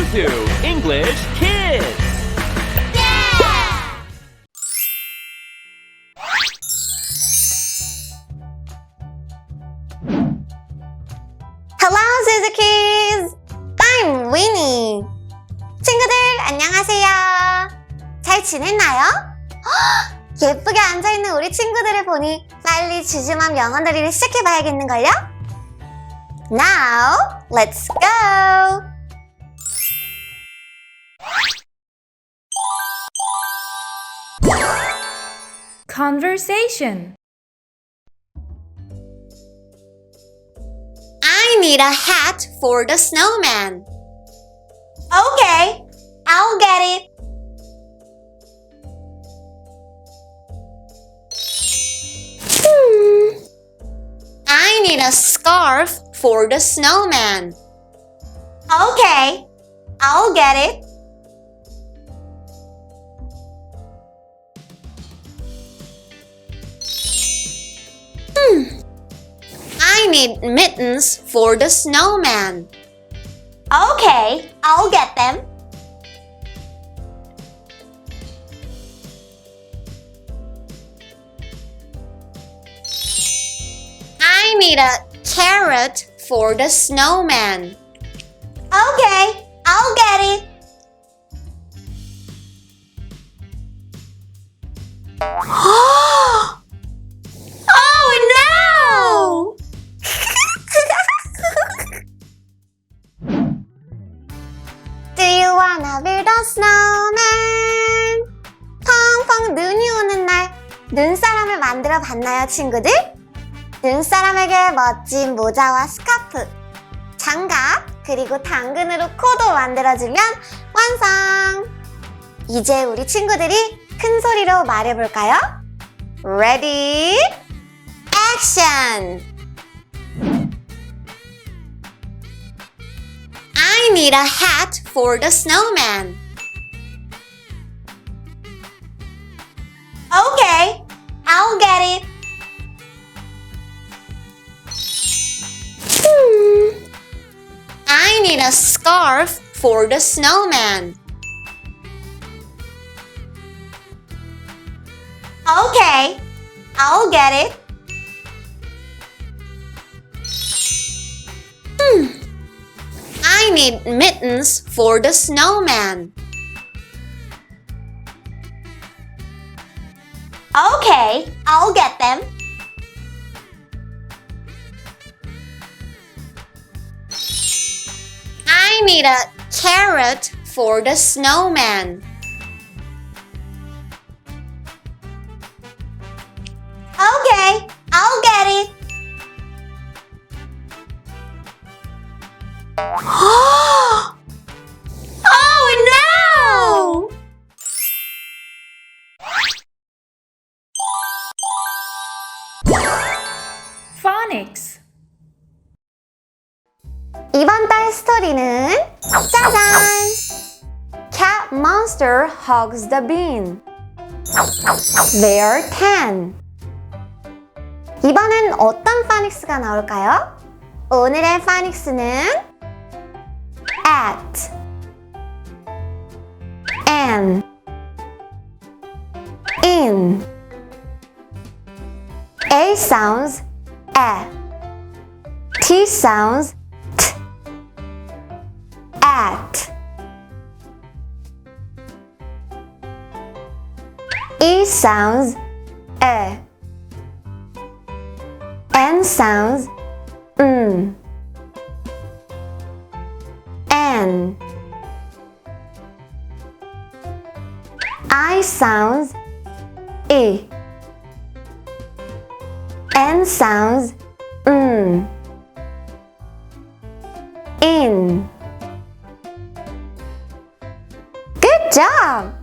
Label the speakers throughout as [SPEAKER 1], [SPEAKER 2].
[SPEAKER 1] Tutu English Kids.
[SPEAKER 2] Hello, Suzy Kids! I'm Winnie! 친구들, 안녕하세요! 잘 지냈나요? 헉, 예쁘게 앉아있는 우리 친구들을 보니 빨리 주주맘 영어 놀이를 시작해봐야겠는걸요? Now, let's go!
[SPEAKER 3] Conversation.
[SPEAKER 2] I need a hat for the snowman. Okay, I'll get it. Hmm. I need a scarf for the snowman. Okay, I'll get it. Need mittens for the snowman. Okay, I'll get them. I need a carrot for the snowman. Okay, I'll get it. wanna build a snowman? 펑펑 눈이 오는 날 눈사람을 만들어 봤나요, 친구들? 눈사람에게 멋진 모자와 스카프, 장갑, 그리고 당근으로 코도 만들어주면 완성! 이제 우리 친구들이 큰 소리로 말해볼까요? Ready? Action! I need a hat for the snowman. Okay, I'll get it. Hmm. I need a scarf for the snowman. Okay, I'll get it. Need mittens for the snowman. Okay, I'll get them. I need a carrot for the snowman. Okay, I'll get it. Oh no!
[SPEAKER 3] Phonics.
[SPEAKER 2] 이번 달 스토리는 짜잔! Cat monster hugs the bean. There can. 이번엔 어떤 파닉스가 나올까요? 오늘의 파닉스는 at, an, in. A sounds a. T sounds t. At. E sounds e. N sounds n. I sounds e. N sounds n. In. Good job!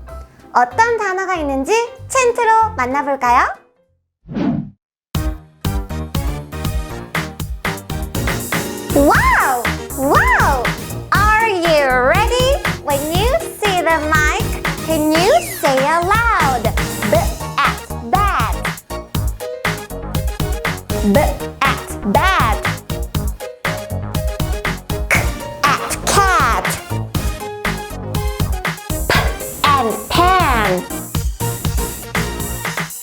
[SPEAKER 2] 어떤 단어가 있는지 챈트로 만나볼까요? Wow! Can you say aloud? B at bat. B at bat. K at cat. P and pan.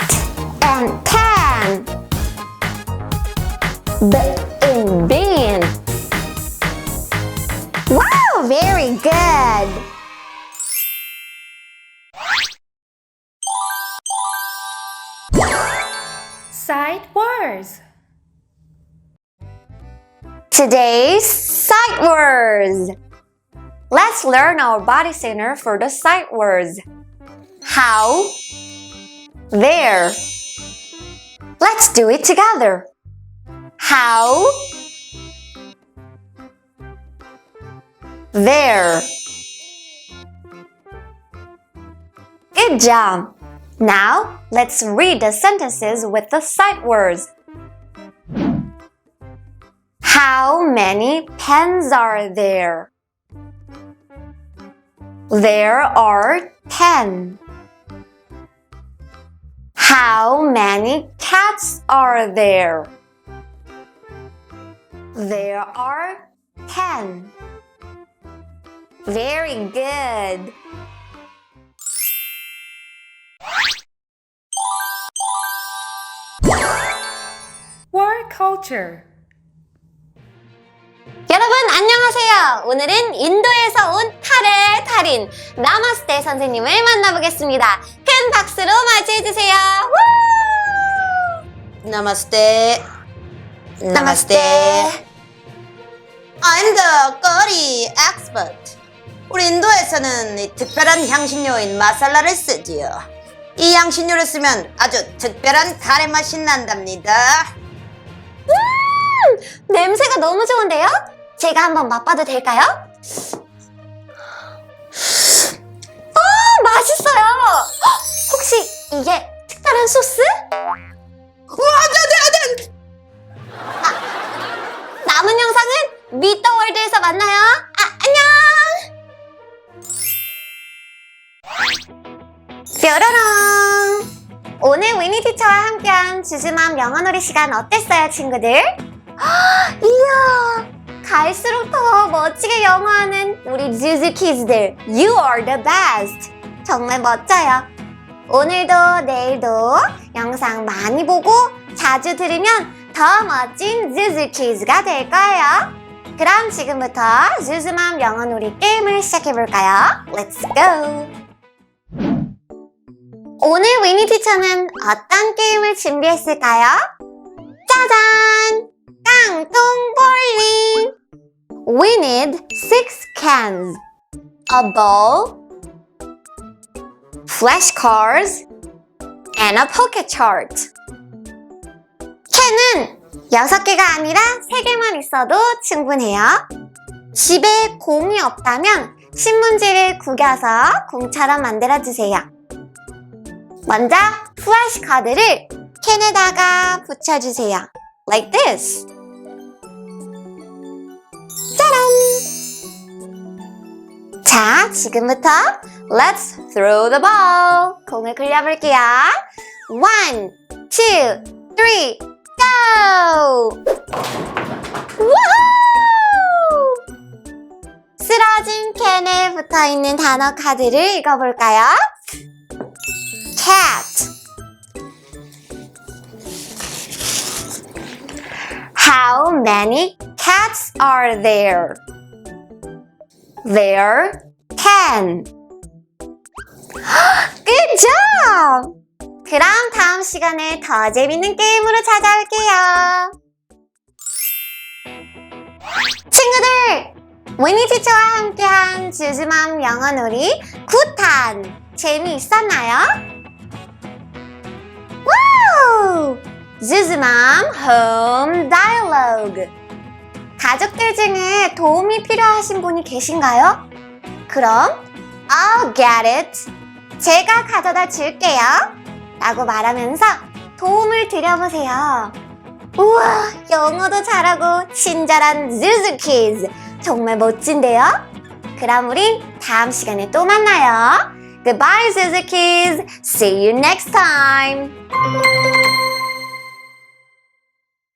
[SPEAKER 2] T and pan. B in bin. Wow, very good. Today's sight words. Let's learn our body center for the sight words. How, there. Let's do it together. How, there. Good job. Now, let's read the sentences with the sight words. How many pens are there? There are ten. How many cats are there? There are ten. Very good.
[SPEAKER 3] Word culture.
[SPEAKER 2] 여러분 안녕하세요. 오늘은 인도에서 온 탈의 달인 나마스테 선생님을 만나보겠습니다. 큰 박수로 맞이해 주세요. 우!
[SPEAKER 4] Namaste.
[SPEAKER 2] 나마스테.
[SPEAKER 4] I'm the curry expert. 우리 인도에서는 이 특별한 향신료인 마살라를 쓰지요. 이 향신료를 쓰면 아주 특별한 카레 맛이 난답니다.
[SPEAKER 2] 음, 냄새가 너무 좋은데요? 제가 한번 맛봐도 될까요? 어, 맛있어요. 헉, 혹시 이게 특별한 소스? 아, 남은 영상은 미더월드에서 만나요. 아, 안녕. 뾰로롱. 오늘 위니 티처와 함께한 주즈맘 영어놀이 시간 어땠어요, 친구들? 헉, 이야, 갈수록 더 멋지게 영어하는 우리 주즈 키즈들. You are the best. 정말 멋져요. 오늘도 내일도 영상 많이 보고 자주 들으면 더 멋진 주즈 키즈가 될 거예요. 그럼 지금부터 주즈맘 영어놀이 게임을 시작해볼까요? Let's go! 오늘 위니 티처는 어떤 게임을 준비했을까요? 짜잔! 볼링! We need six cans, a ball, flashcards, and a pocket chart. 캔은 6개가 아니라 3개만 있어도 충분해요. 집에 공이 없다면 신문지를 구겨서 공처럼 만들어주세요. 먼저 플래시 카드를 캔에다가 붙여주세요. Like this. 자, 지금부터 Let's throw the ball. 공을 굴려볼게요. One, two, three, go! 우후! 쓰러진 캔에 붙어 있는 단어 카드를 읽어볼까요? cat. How many cats are there? There ten. Good job! 그럼 다음 시간에 더 재밌는 게임으로 찾아올게요. 친구들! 위니 티처와 함께한 주즈맘 영어놀이 9탄 재미있었나요? 와우! 주즈맘 홈 다이얼로그 가족들 중에 도움이 필요하신 분이 계신가요? 그럼 I'll get it. 제가 가져다 줄게요. 라고 말하면서 도움을 드려보세요. 우와, 영어도 잘하고 친절한 zuzukids. 정말 멋진데요? 그럼 우린 다음 시간에 또 만나요. Goodbye, Zuzukids. See you next time.